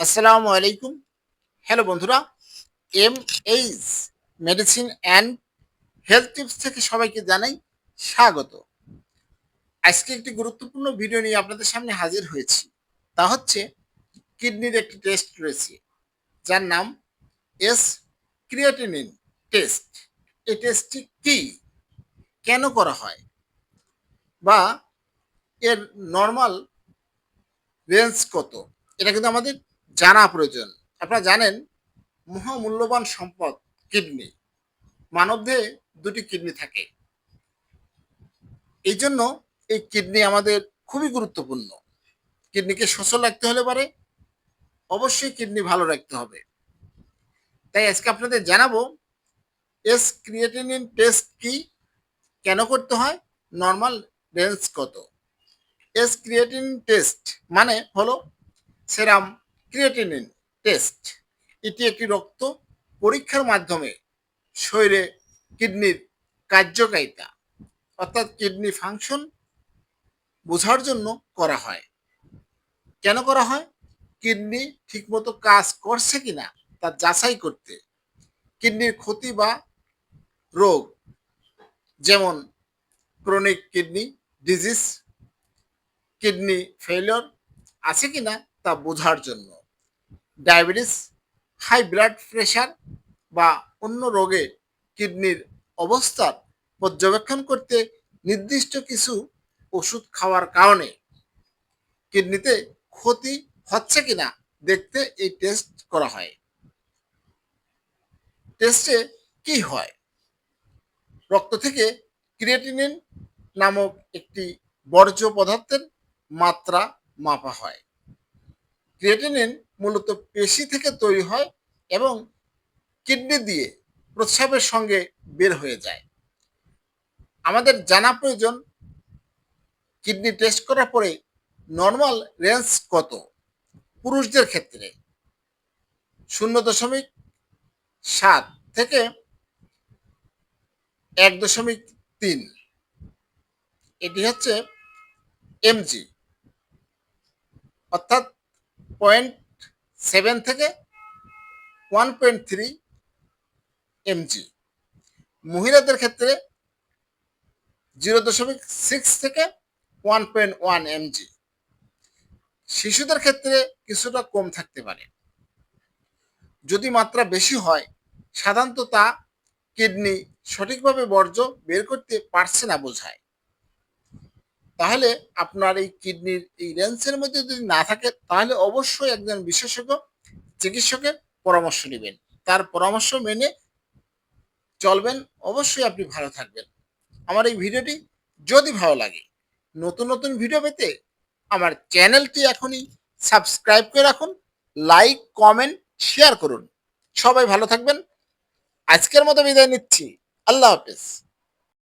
আসসালামু আলাইকুম। হ্যালো বন্ধুরা M H medicine and health tips থেকে সবাইকে জানাই স্বাগত। আজকে একটি গুরুত্বপূর্ণ ভিডিও নিয়ে আপনাদের সামনে হাজির হয়েছি। তা হচ্ছে কিডনির একটি টেস্ট রয়েছে, যার নাম এস ক্রিয়েটিনিন টেস্ট এই টেস্টটি কি? কেন করা হয়? বা এর নর্মাল রেঞ্জ কত? এটা কিন্তু আমাদের জানা প্রয়োজন। আপনারা জানেন, মহামূল্যবান সম্পদ, কিডনি। মানবদেহে দুটি কিডনি থাকে। এই জন্য এই কিডনি আমাদের খুবই গুরুত্বপূর্ণ। কিডনিকে সচল রাখতে হলে পারে, অবশ্যই কিডনি ভালো রাখতে হবে। তাই আজকে আপনাদের জানাব এস ক্রিয়েটিনিন টেস্ট কি, কেন করতে হয় নর্মাল রেঞ্জ কত? এস ক্রিয়েটিনিন টেস্ট মানে হলো সেরাম ক্রিয়েটিনিন টেস্ট এটি একটি রক্ত পরীক্ষার মাধ্যমে শরীরে কিডনির কার্যকারিতা, অর্থাৎ কিডনি ফাংশন বোঝার জন্য করা হয়। কেন করা হয়? কিডনি ঠিকমতো কাজ করছে কিনা তা যাচাই করতে। কিডনির ক্ষতি বা রোগ, যেমন chronic kidney disease kidney failure আছে কিনা তা বোঝার জন্য। ডায়াবেটিস হাই ব্লাড প্রেশার বা অন্য রোগে কিডনির অবস্থার পর্যবেক্ষণ করতে নির্দিষ্ট কিছু ওষুধ খাওয়ার কারণে কিডনিতে ক্ষতি হচ্ছে কিনা দেখতে এই টেস্ট করা হয়। টেস্টে কি হয়? রক্ত থেকে ক্রিয়েটিনিন নামক একটি বর্জ্য পদার্থের মাত্রা মাপা হয়। ক্রিয়েটিনিন মূলত পেশি থেকে তৈরি হয় এবং কিডনি দিয়ে প্রস্রাবের সঙ্গে বের হয়ে যায়। আমাদের জানা প্রয়োজন, কিডনি টেস্ট করার পরে নর্মাল রেঞ্জ কত পুরুষদের ক্ষেত্রে? শূন্য দশমিক সাত থেকে এক দশমিক তিন। এটি হচ্ছে এমজি। অর্থাৎ পয়েন্ট সেভেন থেকে ওয়ান পয়েন্ট থ্রি এমজি। মহিলাদের ক্ষেত্রে জিরো দশমিক সিক্স থেকে ওয়ান পয়েন্ট ওয়ান এমজি। শিশুদের ক্ষেত্রে কিছুটা কম থাকতে পারে। যদি মাত্রা বেশি হয়, সাধারণত তা কিডনি সঠিকভাবে বর্জ্য বের করতে পারছে না বোঝায়। তাহলে আপনার এই কিডনির এই রেঞ্জের মধ্যে যদি না থাকে, তাহলে অবশ্যই একজন বিশেষজ্ঞ চিকিৎসকের পরামর্শ নেবেন। তার পরামর্শ মেনে চলবেন। অবশ্যই আপনি ভালো থাকবেন। আমার এই ভিডিওটি যদি ভালো লাগে, নতুন নতুন ভিডিও পেতে আমার চ্যানেলটি এখনই সাবস্ক্রাইব করে রাখুন, লাইক, কমেন্ট, শেয়ার করুন। সবাই ভালো থাকবেন। আজকের মতো বিদায় নিচ্ছি। আল্লাহ হাফেজ।